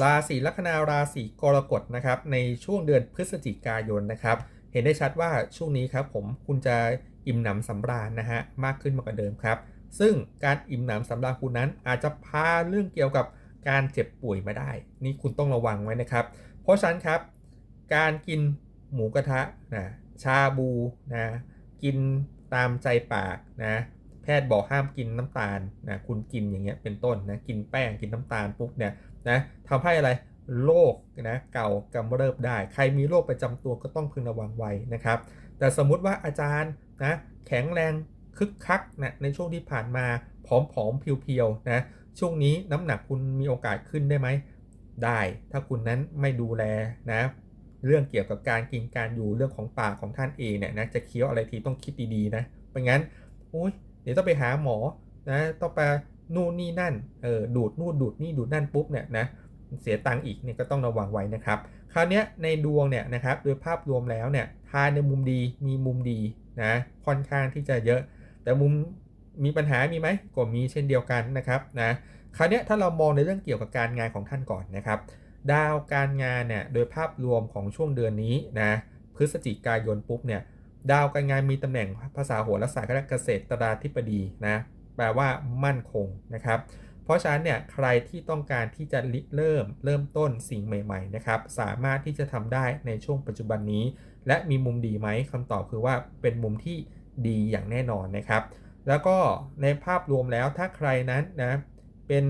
ราศีลัคนาราศีกรกฎนะครับในช่วงเดือนพฤศจิกายนนะครับ เห็นได้ชัดว่าช่วงนี้ครับผมคุณจะอิ่มหนำสำราญนะฮะมากขึ้นมากกว่าเดิมครับ ซึ่งการอิ่มหนำสำราญคุณนั้นอาจจะพาเรื่องเกี่ยวกับการเจ็บป่วยมาได้ นี่คุณต้องระวังไว้นะครับ เพราะฉะนั้นครับ การกินหมูกระทะนะชาบูนะกินตามใจปากนะ แพทย์บอกห้ามกินน้ำตาลนะคุณกินอย่างเงี้ยเป็นต้นนะกินแป้งกินน้ำตาลปุ๊บเนี่ยนะทำให้อะไรโรคนะเก่ากำเริบได้ ใครมีโรคประจำตัวก็ต้องพึงระวังไว้นะครับ แต่สมมุติว่าอาจารย์นะแข็งแรงคึกคักนะในช่วงที่ผ่านมาผอมๆเพียวๆนะช่วงนี้น้ำหนักคุณมีโอกาสขึ้นได้ไหมได้ ถ้าคุณนั้นไม่ดูแลนะเรื่องเกี่ยวกับการกินการอยู่เรื่องของปากของท่านเองเนี่ยนะจะเคี้ยวอะไรทีต้องคิดดีๆนะไม่งั้นอุ้ย เดี๋ยวต้องไปหาหมอนะต้องไปนู่นนี่นั่นเออดูดนู่นดูดนี่ดูดนั่นปุ๊บเนี่ยนะเสียตังค์อีกเนี่ยก็ต้องระวังไว้นะครับ คราวนี้ในดวงเนี่ยนะครับโดยภาพรวมแล้วเนี่ยทายในมุมดีมีมุมดีนะค่อนข้างที่จะเยอะ แต่มุมมีปัญหามีไหมก็มีเช่นเดียวกันนะครับนะคราวนี้ถ้าเรามองในเรื่องเกี่ยวกับการงานของท่านก่อนนะครับ ดาวการงานเนี่ยโดยภาพรวมของช่วงเดือนนี้นะพฤศจิกายนปุ๊บเนี่ย ดาวการงานมีตำแหน่งภาษาโหราศาสตร์เกษตรราธิบดีนะแปลว่ามั่นคงนะครับ เพราะฉะนั้นเนี่ยใครที่ต้องการที่จะริเริ่มเริ่มต้นสิ่งใหม่ๆนะครับสามารถที่จะทำได้ในช่วงปัจจุบันนี้ และมีมุมดีไหมคำตอบคือว่าเป็นมุมที่ดีอย่างแน่นอนนะครับ แล้วก็ในภาพรวมแล้วถ้าใครนั้นนะเป็น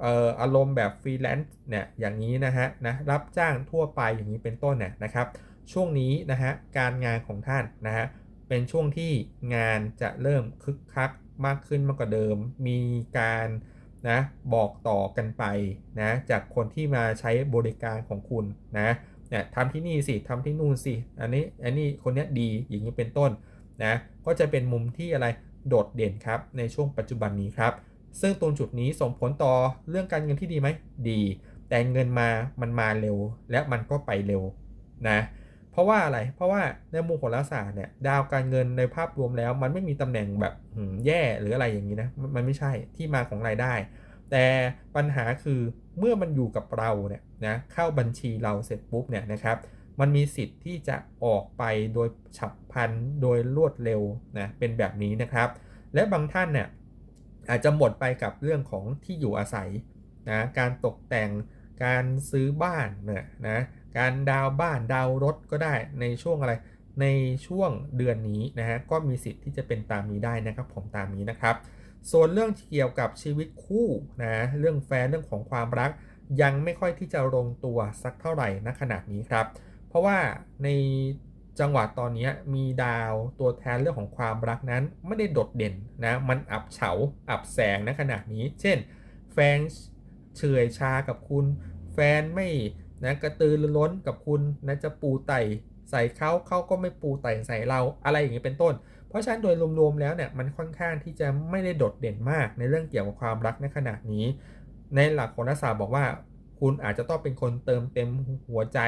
เอ่ออารมณ์แบบฟรีแลนซ์เนี่ยอย่างนี้นะฮะนะรับจ้างทั่วไปอย่างนี้เป็นต้นเนี่ยนะครับ ช่วงนี้นะฮะการงานของท่านนะฮะเป็นช่วงที่งานจะเริ่มคึกคักมากขึ้นมากกว่าเดิม มีการนะบอกต่อกันไปนะจากคนที่มาใช้บริการของคุณนะเนี่ยทำที่นี่สิทำที่นู่นสิอันนี้อันนี้คนเนี้ยดีอย่างนี้เป็นต้นนะก็จะเป็นมุมที่อะไรโดดเด่นครับในช่วงปัจจุบันนี้ครับ ซึ่งตรงจุดนี้ส่งผลต่อเรื่องการเงินที่ดีไหมดี แต่เงินมามันมาเร็ว และมันก็ไปเร็วนะ ราะว่าอะไร เพราะว่าในมุมโหราศาสตร์เนี่ยดาวการเงินในภาพรวมแล้ว มันไม่มีตำแหน่งแบบแย่หรืออะไรอย่างนี้นะมันไม่ใช่ที่มาของรายได้ แต่ปัญหาคือเมื่อมันอยู่กับเราเนี่ยนะเข้าบัญชีเราเสร็จปุ๊บเนี่ยนะครับมันมีสิทธิ์ที่จะออกไปโดยฉับพลันโดยรวดเร็วนะเป็นแบบนี้นะครับ และบางท่านเนี่ยอาจจะหมดไปกับเรื่องของที่อยู่อาศัยนะการตกแต่งการซื้อบ้านเนี่ยนะ การดาวบ้านดาวรถก็ได้ในช่วงอะไร ในช่วงเดือนนี้นะฮะก็มีสิทธิ์ที่จะเป็นตามนี้ได้นะครับผมตามนี้นะครับ ส่วนเรื่องเกี่ยวกับชีวิตคู่นะเรื่องแฟนเรื่องของความรัก ยังไม่ค่อยที่จะลงตัวสักเท่าไหร่ณขณะนี้ครับ เพราะว่าในจังหวะตอนนี้มีดาวตัวแทนเรื่องของความรักนั้นไม่ได้โดดเด่นนะมันอับเฉาอับแสงณขณะนี้ เช่น แฟนเฉยชากับคุณ แฟนไม่ นะกระตือรือร้นกับคุณนะจะปูไต่ใส่เขาเขาก็ไม่ปูไต่ใส่เราอะไรอย่างนี้เป็นต้น เพราะฉะนั้นโดยรวมๆแล้วเนี่ยมันค่อนข้างที่จะไม่ได้โดดเด่นมากในเรื่องเกี่ยวกับความรักในขณะนี้ ในหลักโหราศาสตร์บอกว่า คุณอาจจะต้องเป็นคนเติมเต็มหัวใจ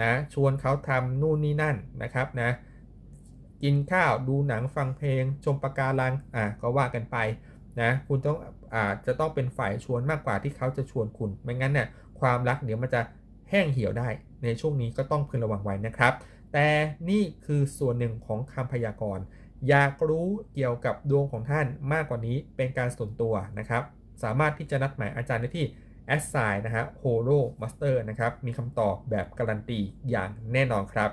นะชวนเขาทำนู่นนี่นั่นนะครับนะกินข้าวดูหนังฟังเพลง ชมปะการังอะก็ว่ากันไปนะคุณต้องอาจจะต้องเป็นฝ่ายชวนมากกว่าที่เขาจะชวนคุณไม่งั้นเนี่ยความรักเดี๋ยวมันจะ แห้งเหี่ยวได้ ในช่วงนี้ก็ต้องพึงระวังไว้นะครับ แต่นี่คือส่วนหนึ่งของคำพยากรณ์อยากรู้เกี่ยวกับดวงของท่านมากกว่านี้เป็นการส่วนตัวนะครับ สามารถที่จะนัดหมายอาจารย์ได้ที่ a s s i g n นะฮะ Holo Master นะครับ มีคำตอบแบบการันตีอย่างแน่นอนครับ